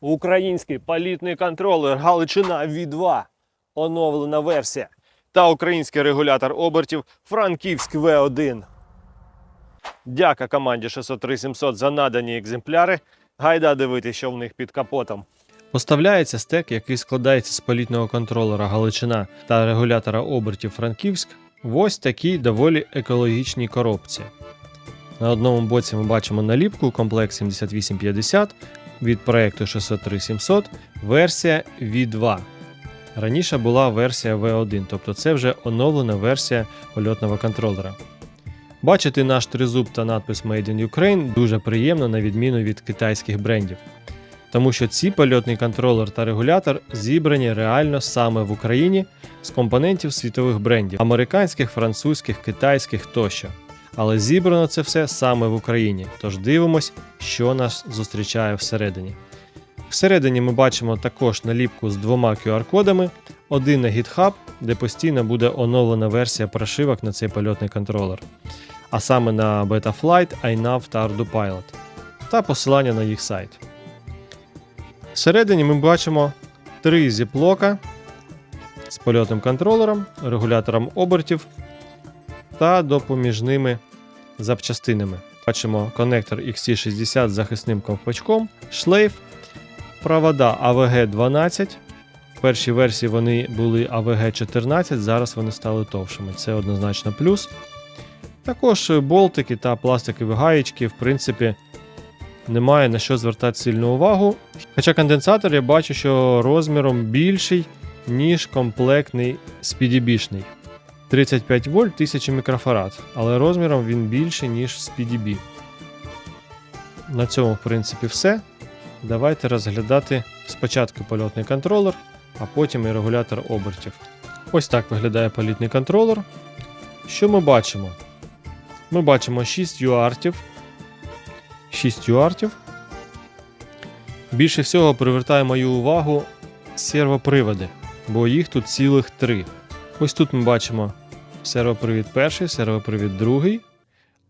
Український політний контролер Галичина V2. Оновлена версія. Та український регулятор обертів Франківськ V1. Дяка команді 603 700 за надані екземпляри. Гайда дивитися, що в них під капотом. Поставляється стек, який складається з політного контролера Галичина та регулятора обертів Франківськ в ось такій доволі екологічній коробці. На одному боці ми бачимо наліпку комплект 7850 від проекту 603 700, версія V2. Раніше була версія V1, тобто це вже оновлена версія польотного контролера. Бачити наш тризуб та надпис Made in Ukraine дуже приємно на відміну від китайських брендів. Тому що ці польотний контролер та регулятор зібрані реально саме в Україні з компонентів світових брендів американських, французьких, китайських тощо. Але зібрано це все саме в Україні. Тож дивимось, що нас зустрічає всередині. Всередині ми бачимо також наліпку з двома QR-кодами: один на GitHub, де постійно буде оновлена версія прошивок на цей польотний контролер, а саме на Betaflight, iNav та ArduPilot, та посилання на їх сайт. Всередині ми бачимо три зіплока з польотним контролером, регулятором обертів та допоміжними запчастинами. Бачимо коннектор XT60 з захисним ковпачком, шлейф, провода AVG 12. В першій версії вони були AVG 14, зараз вони стали товшими. Це однозначно плюс. Також болтики та пластикові гаєчки, в принципі, немає на що звертати сильну увагу. Хоча конденсатор я бачу, що розміром більший, ніж комплектний SPDB-шний. 35 вольт 1000 мікрофарад, але розміром він більший, ніж SPDB. На цьому, в принципі, все. Давайте розглядати спочатку польотний контролер, а потім і регулятор обертів. Ось так виглядає політний контролер. Що ми бачимо? Ми бачимо 6 юартів. 6 юартів. Більше всього привертає мою увагу сервоприводи, бо їх тут цілих три. Ось тут ми бачимо сервопривід перший, сервопривід другий.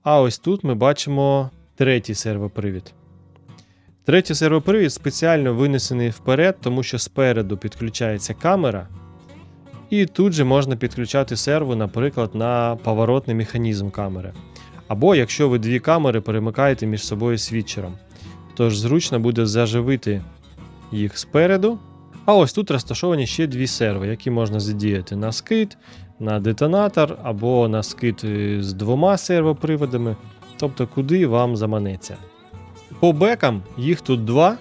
А ось тут ми бачимо третій сервопривід. Третій сервопривід спеціально винесений вперед, тому що спереду підключається камера. І тут же можна підключати серву, наприклад, на поворотний механізм камери. Або якщо ви дві камери перемикаєте між собою світчером. Тож зручно буде заживити їх спереду. А ось тут розташовані ще дві серви, які можна задіяти на скид, на детонатор або на скид е, з двома сервоприводами, тобто куди вам заманеться. По бекам їх тут два.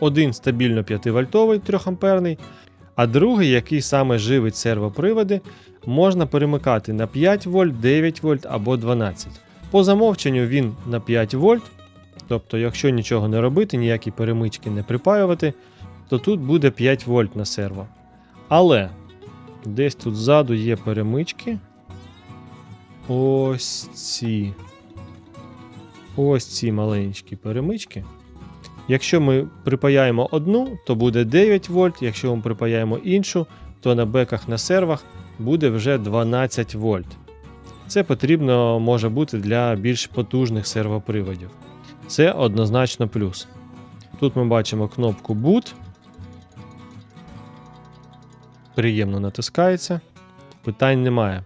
Один стабільно 5 вольтовий 3 амперний, а другий, який саме живить сервоприводи, можна перемикати на 5 вольт, 9 вольт або 12. По замовченню він на 5 вольт. Тобто, якщо нічого не робити, ніякі перемички не припаювати, то тут буде 5 вольт на серво. Але десь тут ззаду є перемички. Ось ці. Ось ці маленькі перемички. Якщо ми припаяємо одну, то буде 9 вольт. Якщо ми припаяємо іншу, то на беках на сервах буде вже 12 вольт. Це потрібно може бути для більш потужних сервоприводів. Це однозначно плюс. Тут ми бачимо кнопку Boot. Приємно натискається. Питань немає.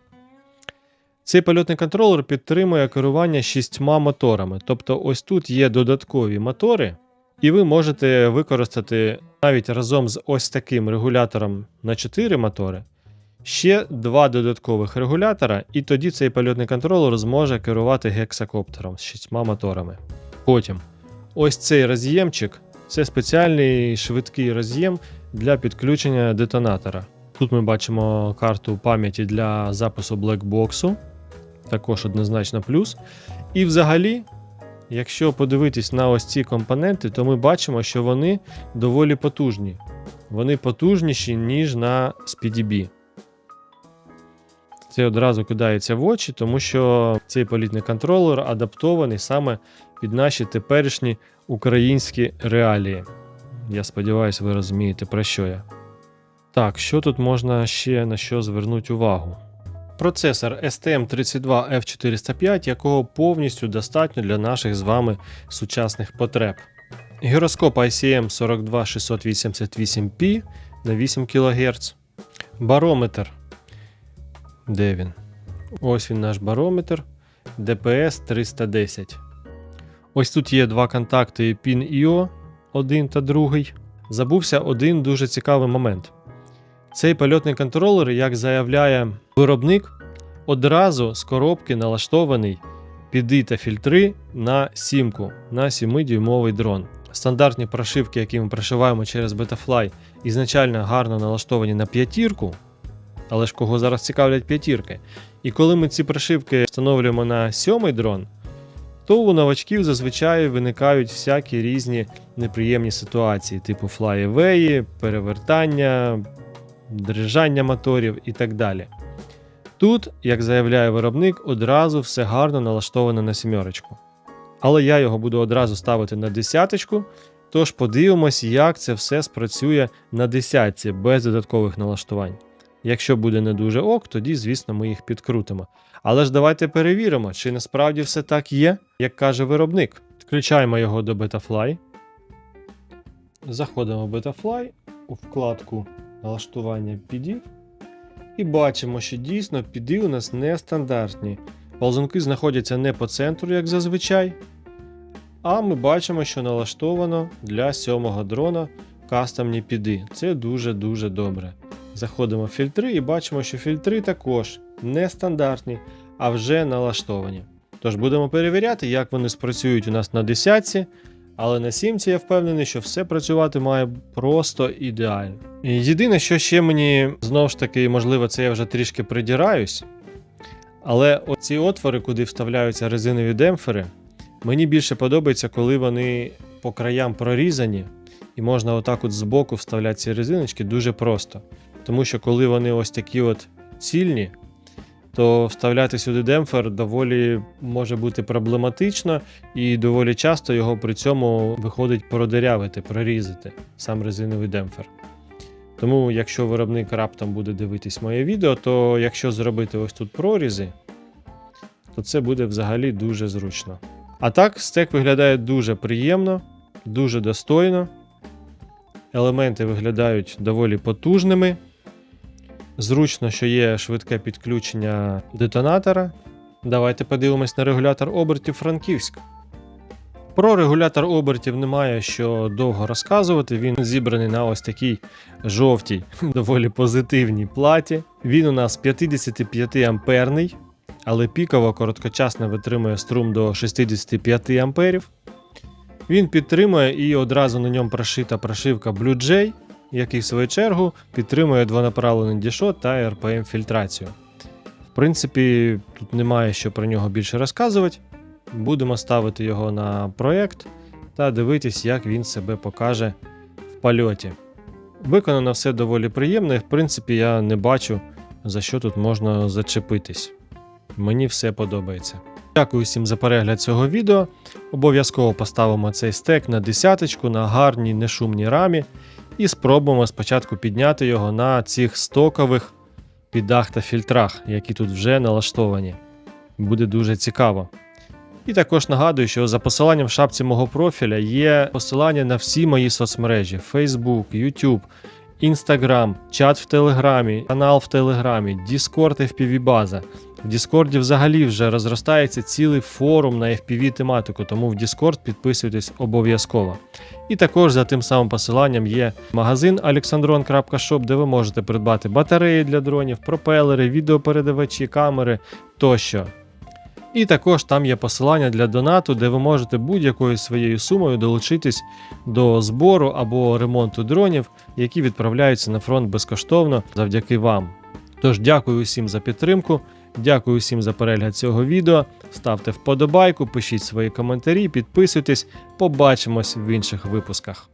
Цей польотний контролер підтримує керування шістьма моторами. Тобто, ось тут є додаткові мотори, і ви можете використати навіть разом з ось таким регулятором на 4 мотори ще два додаткових регулятора, і тоді цей польотний контролер зможе керувати гексакоптером з шістьма моторами. Потім ось цей роз'ємчик це спеціальний швидкий роз'єм для підключення детонатора. Тут ми бачимо карту пам'яті для запису блекбоксу, також однозначно плюс. І взагалі, якщо подивитись на ось ці компоненти, то ми бачимо, що вони доволі потужні. Вони потужніші, ніж на SPDB. Це одразу кидається в очі, тому що цей політний контролер адаптований саме під наші теперішні українські реалії. Я сподіваюся, ви розумієте, про що я. Так, що тут можна ще на що звернути увагу? Процесор STM32F405, якого повністю достатньо для наших з вами сучасних потреб. Гіроскоп ICM 42688P на 8 кГц. Барометр. Де він? Ось він наш барометр. DPS 310. Ось тут є два контакти PIN IO, один та другий. Забувся один дуже цікавий момент. Цей польотний контролер, як заявляє виробник, одразу з коробки налаштований піди та фільтри на сімку, на 7-дюймовий дрон. Стандартні прошивки, які ми прошиваємо через Betafly, ізначально гарно налаштовані на п'ятірку, але ж кого зараз цікавлять п'ятірки. І коли ми ці прошивки встановлюємо на сьомий дрон, то у новачків зазвичай виникають всякі різні неприємні ситуації, типу флаєвеї, перевертання, дрижання моторів і так далі. Тут, як заявляє виробник, одразу все гарно налаштовано на сімерочку. Але я його буду одразу ставити на десяточку, тож подивимось, як це все спрацює на десятці без додаткових налаштувань. Якщо буде не дуже ок, тоді, звісно, ми їх підкрутимо. Але ж давайте перевіримо, чи насправді все так є, як каже виробник. Включаємо його до Betafly. Заходимо в Betafly у вкладку налаштування підів. І бачимо, що дійсно піди у нас нестандартні. Ползунки знаходяться не по центру, як зазвичай. А ми бачимо, що налаштовано для сьомого дрона кастомні піди. Це дуже-дуже добре. Заходимо в фільтри і бачимо, що фільтри також нестандартні, а вже налаштовані. Тож будемо перевіряти, як вони спрацюють у нас на десятці, але на сімці я впевнений, що все працювати має просто ідеально. Єдине, що ще мені знову ж таки, можливо, це я вже трішки придіраюсь. Але оці отвори, куди вставляються резинові демпфери, мені більше подобається, коли вони по краям прорізані, і можна отак от збоку вставляти ці резиночки дуже просто. Тому що коли вони ось такі от цільні, то вставляти сюди демпфер доволі може бути проблематично, і доволі часто його при цьому виходить продирявити, прорізати сам резиновий демпфер. Тому, якщо виробник раптом буде дивитись моє відео, то якщо зробити ось тут прорізи, то це буде взагалі дуже зручно. А так, стек виглядає дуже приємно, дуже достойно. Елементи виглядають доволі потужними. Зручно, що є швидке підключення детонатора. Давайте подивимось на регулятор обертів Франківськ. Про регулятор обертів немає що довго розказувати. Він зібраний на ось такій жовтій, доволі позитивній платі. Він у нас 55 амперний, але піково короткочасно витримує струм до 65 амперів. Він підтримує і одразу на ньому прошита прошивка Blue Jay, який в свою чергу підтримує двонаправлений дішот та RPM фільтрацію. В принципі, тут немає що про нього більше розказувати. Будемо ставити його на проєкт та дивитись, як він себе покаже в польоті. Виконано все доволі приємно, і в принципі я не бачу, за що тут можна зачепитись. Мені все подобається. Дякую всім за перегляд цього відео. Обов'язково поставимо цей стек на десяточку на гарній нешумній рамі і спробуємо спочатку підняти його на цих стокових підах та фільтрах, які тут вже налаштовані. Буде дуже цікаво. І також нагадую, що за посиланням в шапці мого профіля є посилання на всі мої соцмережі: Facebook, YouTube, Instagram, чат в Телеграмі, канал в Телеграмі, Discord FPV база. В Discord взагалі вже розростається цілий форум на FPV тематику, тому в Discord підписуйтесь обов'язково. І також за тим самим посиланням є магазин alexandron.shop, де ви можете придбати батареї для дронів, пропелери, відеопередавачі, камери тощо. І також там є посилання для донату, де ви можете будь-якою своєю сумою долучитись до збору або ремонту дронів, які відправляються на фронт безкоштовно завдяки вам. Тож дякую усім за підтримку, дякую усім за перегляд цього відео. Ставте вподобайку, пишіть свої коментарі, підписуйтесь. Побачимось в інших випусках.